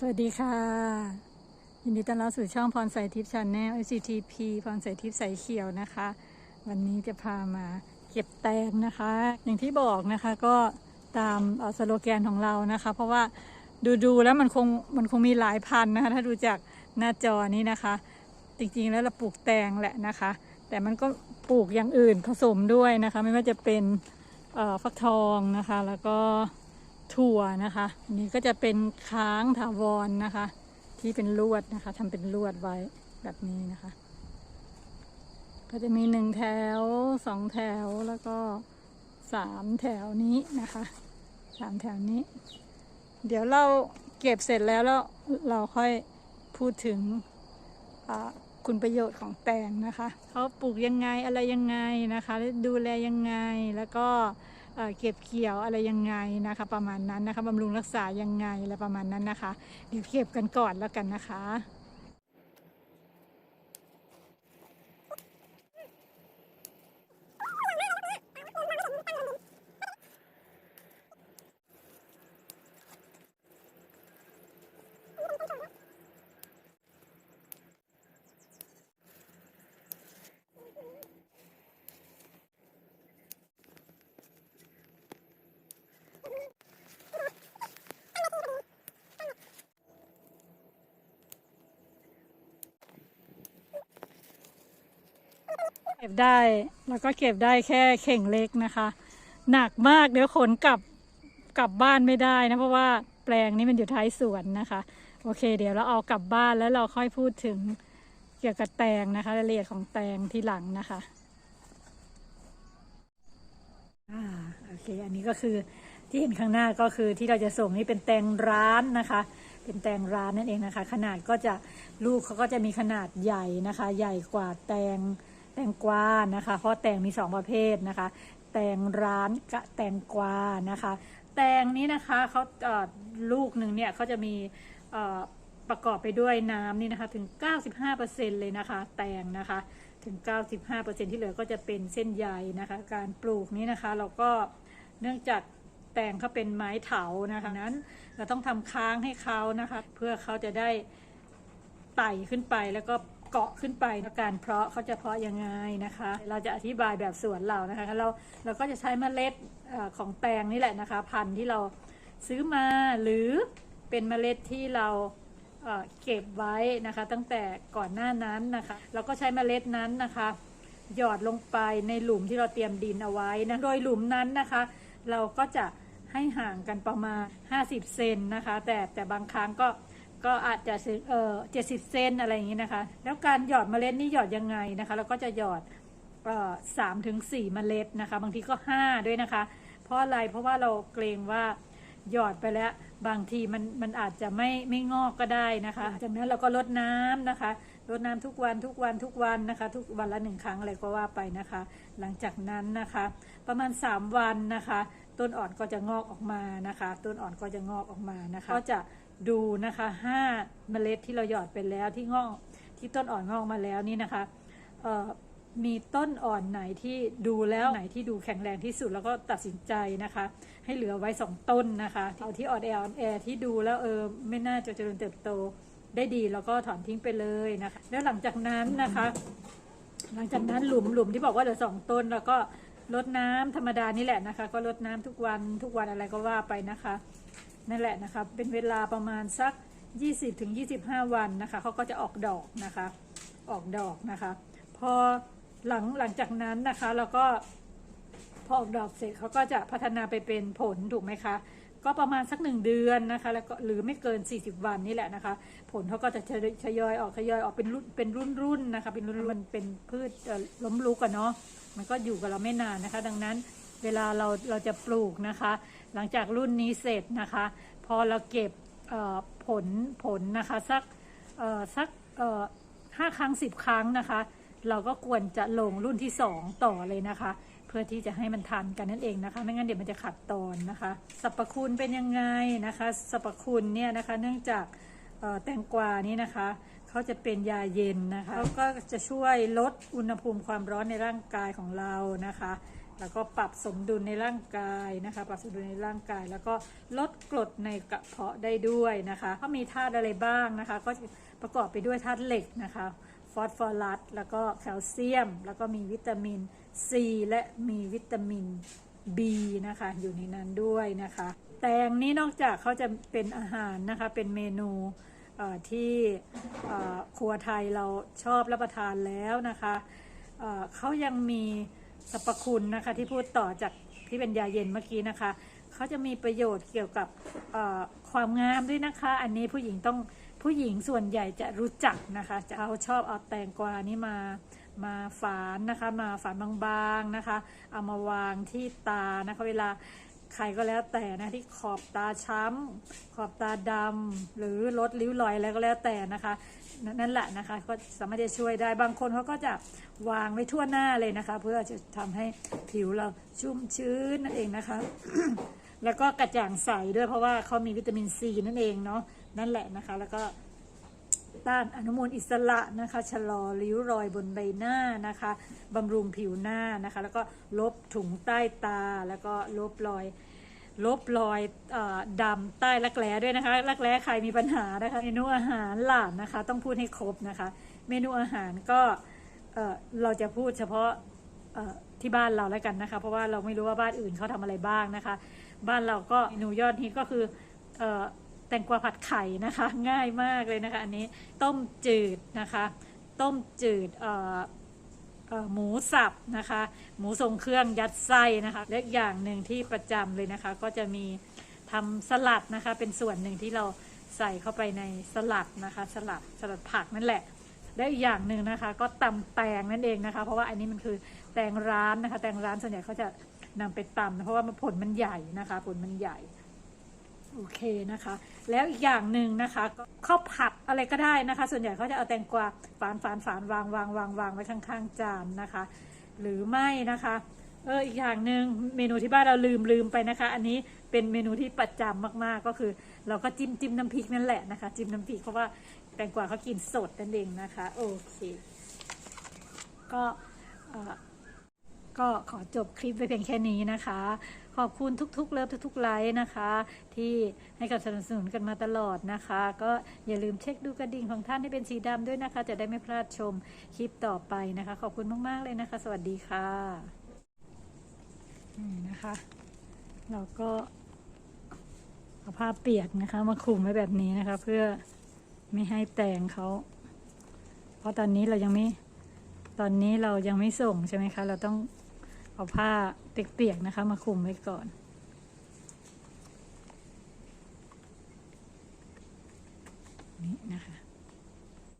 สวัสดีค่ะ ยินดีต้อนรับสู่ช่องพรสายทิพย์ชาแนล SCTP พรสายทิพย์สายเขียวนะคะ วันนี้จะพามาเก็บแตงนะคะ อย่างที่บอกนะคะก็ตามสโลแกนของเรานะคะ เพราะว่าดูดูๆแล้วมันคงมันคงมีหลายพันนะคะ ถ้าดูจากหน้าจอนี้นะคะ จริงๆแล้วเราปลูกแตงแหละนะคะ แต่มันก็ปลูกอย่างอื่นผสมด้วยนะคะ ไม่ว่าจะเป็นฟักทองนะคะ แล้วก็ ถั่วนะคะอันนี้ก็จะเป็นค้างถาวรนะคะ ที่เป็นลวดนะคะทำเป็นลวดไว้แบบนี้นะคะ ก็จะมีหนึ่งแถวสองแถวแล้วก็สามแถวนี้นะคะสามแถวนี้ เดี๋ยวเราเก็บเสร็จแล้วแล้วเราค่อยพูดถึงคุณประโยชน์ของแตงนะคะเขาปลูกยังไงอะไรยังไงนะคะ ดูแลยังไงแล้วก็ เเก็บเกี่ยวอะไรยังไงนะคะ ประมาณนั้นนะคะบำรุงรักษายังไงอะไรประมาณนั้นนะคะ เดี๋ยวเก็บกันก่อนแล้วกันนะคะ เก็บได้ แล้วก็เก็บได้แค่เข่งเล็กนะคะ หนักมากเดี๋ยวขนกลับกลับบ้านไม่ได้นะเพราะว่าแปลงนี้มันอยู่ท้ายสวนนะคะ โอเค เดี๋ยวเราเอากลับบ้านแล้วเราค่อยพูดถึงเกี่ยวกับแตงนะคะรายละเอียดของแตงที่หลังนะคะอ่าโอเค อันนี้ก็คือที่เห็นข้างหน้าก็คือที่เราจะส่งนี่เป็นแตงร้านนะคะ เป็นแตงร้านนั่นเองนะคะ ขนาดก็จะลูกเขาก็จะมีขนาดใหญ่นะคะ ใหญ่กว่าแตง แตงกวานะคะ เพราะแตงมีสองประเภทนะคะ แตงร้านกับแตงกวานะคะ แตงนี้นะคะเขาเลูกหนึ่งเนี่ยเขาจะมีประกอบไปด้วยน้ำนี่นะคะถึง 95%เลยนะคะ แตงนะคะถึง 95%ที่เหลือก็จะเป็นเส้นใยนะคะ การปลูกนี้นะคะ เราก็เนื่องจากแตงเขาเป็นไม้เถานะคะนั้น เราต้องทำค้างให้เขานะคะ เพื่อเขาจะได้ไต่ขึ้นไปแล้วก็ เกาะขึ้นไปแล้วการเพาะเขาจะเพาะยังไงนะคะ เราจะอธิบายแบบสวนเรานะคะเราเราก็จะใช้เมล็ดของแตงนี่แหละนะคะ พันธุ์ที่เราซื้อมาหรือเป็นเมล็ดที่เราเอ่อเก็บไว้นะคะ ตั้งแต่ก่อนหน้านั้นนะคะ เราก็ใช้เมล็ดนั้นนะคะ หยอดลงไปในหลุมที่เราเตรียมดินเอาไว้นะโดยหลุมนั้นนะคะ เราก็จะให้ห่างกันประมาณ 50 เซนนะคะ แต่แต่บางครั้งก็ ก็อาจจะเออเจ็ดสิบเซนอะไรอย่างนี้นะคะ แล้วการหยอดเมล็ดนี่หยอดยังไงนะคะ เราก็จะหยอดเออสามถึงสี่เมล็ดนะคะ บางทีก็ห้าด้วยนะคะ เพราะอะไรเพราะว่าเราเกรงว่าหยอดไปแล้วบางทีมันมันอาจจะไม่ไม่งอกก็ได้นะคะ จากนั้นเราก็ลดน้ำนะคะรดน้ำทุกวันทุกวันทุกวันนะคะ ทุกวันละหนึ่งครั้งอะไรก็ว่าไปนะคะ หลังจากนั้นนะคะ ประมาณ 3 วันนะคะ ต้นอ่อนก็จะงอกออกมานะคะ ต้นอ่อนก็จะงอกออกมานะคะ ก็จะ ดูนะคะห้าเมล็ดที่เราหยอดไปแล้วที่งอกที่ต้นอ่อนงอกมาแล้วนี่นะคะมีต้นอ่อนไหนที่ดูแล้วไหนที่ดูแข็งแรงที่สุดแล้วก็ตัดสินใจนะคะ ให้เหลือไว้สองต้นนะคะเอาที่อ่อนแออ่อนแอที่ดูแล้วเออไม่น่าจะเจริญเติบโตได้ดีแล้วก็ถอนทิ้งไปเลยนะคะ แล้วหลังจากนั้นนะคะ หลังจากนั้นหลุมหลุมที่บอกว่าเหลือสองต้น แล้วก็ลดน้ำธรรมดานี่แหละนะคะ ก็ลดน้ำทุกวันทุกวันอะไรก็ว่าไปนะคะ นั่นแหละนะคะ เป็นเวลาประมาณสัก 20ถึง25 วันนะคะเขาก็จะออกดอกนะคะ ออกดอกนะคะ พอหลังหลังจากนั้นนะคะเราก็พอออกดอกเสร็จเขาก็จะพัฒนาไปเป็นผลถูกไหมคะ ก็ประมาณสักหนึ่งเดือนนะคะ แล้วก็หรือไม่เกิน 40 วันนี่แหละนะคะ ผลเขาก็จะทยอยออกทยอยออกเป็นรุ่นเป็นรุ่นรุ่นๆนะคะ เป็นรุ่นๆมันเป็นพืชล้มลุกอะเนาะมันก็อยู่กับเราไม่นานนะคะ ดังนั้นเวลาเราเราจะปลูกนะคะ หลังจากรุ่นนี้เสร็จนะคะ พอเราเก็บผลผลนะคะสักสักห้าครั้งสิบครั้งนะคะ เราก็ควรจะลงรุ่นที่สองต่อเลยนะคะ เพื่อที่จะให้มันทันกันนั่นเองนะคะ ไม่งั้นเดี๋ยวมันจะขัดตอนนะคะสรรพคุณเป็นยังไงนะคะสรรพคุณเนี่ยนะคะ เนื่องจากแตงกวานี่นะคะเขาจะเป็นยาเย็นนะคะแล้วก็จะช่วยลดอุณหภูมิความร้อนในร่างกายของเรานะคะ แล้วก็ปรับสมดุลในร่างกายนะคะ ปรับสมดุลในร่างกาย แล้วก็ลดกรดในกระเพาะได้ด้วยนะคะก็มีธาตุอะไรบ้างนะคะ ก็ประกอบไปด้วยธาตุเหล็กนะคะฟอสฟอรัสแล้วก็แคลเซียม แล้วก็มีวิตามินซีและมีวิตามิน B นะคะอยู่ในนั้นด้วยนะคะ แตงนี้นอกจากเขาจะเป็นอาหารนะคะเป็นเมนูที่ครัวไทยเราชอบรับประทานแล้วนะคะเเขายังมี สรรพคุณนะคะ ที่พูดต่อจากที่เป็นยาเย็นเมื่อกี้นะคะ เขาจะมีประโยชน์เกี่ยวกับความงามด้วยนะคะ อันนี้ผู้หญิงต้องผู้หญิงส่วนใหญ่จะรู้จักนะคะ จะเอาชอบเอาแตงกวานี้มามาฝานนะคะ มาฝานบางๆนะคะ เอามาวางที่ตานะคะ เวลา ใครก็แล้วแต่นะที่ขอบตาช้ำขอบตาดำหรือลดริ้วรอยอะไรก็แล้วแต่นะคะนั่นนั่นแหละนะคะก็สามารถจะช่วยได้บางคนเขาก็จะวางไว้ทั่วหน้าเลยนะคะ เพื่อจะทำให้ผิวเราชุ่มชื้นนั่นเองนะคะ แล้วก็กระจ่างใสด้วยเพราะว่าเขามีวิตามินซีนั่นเองเนาะนั่นแหละนะคะ แล้วก็ ต้านอนุมูลอิสระนะคะชะลอริ้วรอยบนใบหน้านะคะบำรุงผิวหน้านะคะ แล้วก็ลบถุงใต้ตา แล้วก็ลบรอยลบรอยอดำใต้รักแร้ด้วยนะคะ รักแร้ใครมีปัญหานะคะ เมนูอาหารหลานนะคะ ต้องพูดให้ครบนะคะ เมนูอาหารก็เเราจะพูดเฉพาะที่บ้านเราแล้วกันนะคะ เพราะว่าเราไม่รู้ว่าบ้านอื่นเขาทำอะไรบ้างนะคะ บ้านเราก็เมนูยอดฮิตก็คืออ แตงกวาผัดไข่นะคะ ง่ายมากเลยนะคะ อันนี้ต้มจืดนะคะ ต้มจืดหมูสับนะคะ หมูทรงเครื่องยัดไส้นะคะและอีกอย่างหนึ่งที่ประจำเลยนะคะ ก็จะมีทำสลัดนะคะ เป็นส่วนหนึ่งที่เราใส่เข้าไปในสลัดนะคะ สลัดสลัดผักนั่นแหละและอีกอย่างหนึ่งนะคะ ก็ตำแตงนั่นเองนะคะ เพราะว่าอันนี้มันคือแตงร้านนะคะ แตงร้านส่วนใหญ่เขาจะนำไปตำเพราะว่ามันผลมันใหญ่นะคะ ผลมันใหญ่ โอเคนะคะ แล้วอีกอย่างหนึ่งนะคะข้าวผัดอะไรก็ได้นะคะ ส่วนใหญ่เขาจะเอาแตงกวาฝานฝานฝานวางวางวางวางไว้ข้างๆจานนะคะ หรือไม่นะคะเอออีกอย่างหนึ่งเมนูที่บ้านเราลืมลืมไปนะคะ อันนี้เป็นเมนูที่ประจำมากๆก็คือ เราก็จิ้มจิ้มน้ำพริกนั่นแหละนะคะ จิ้มน้ำพริกเพราะว่าแตงกวาเขากินสดนั่นเองนะคะ โอเค ก็ ก็ขอจบคลิปไว้เพียงแค่นี้นะคะ ขอบคุณทุกๆ เลิฟทุกๆไลค์นะคะ ที่ให้การสนับสนุนกันมาตลอดนะคะ ก็อย่าลืมเช็คดูกระดิ่งของท่านให้เป็นสีดำด้วยนะคะ จะได้ไม่พลาดชมคลิปต่อไปนะคะ ขอบคุณมากๆเลยนะคะ สวัสดีค่ะนี่นะคะ เราก็เอาผ้าเปียกนะคะ มาคลุมไว้แบบนี้นะคะ เพื่อไม่ให้แตงเขาเพราะตอนนี้เรายังไม่ตอนนี้เรายังไม่ส่งใช่ไหมคะ เราต้อง เอาผ้าเปียกๆนะคะ มาคลุมไว้ก่อน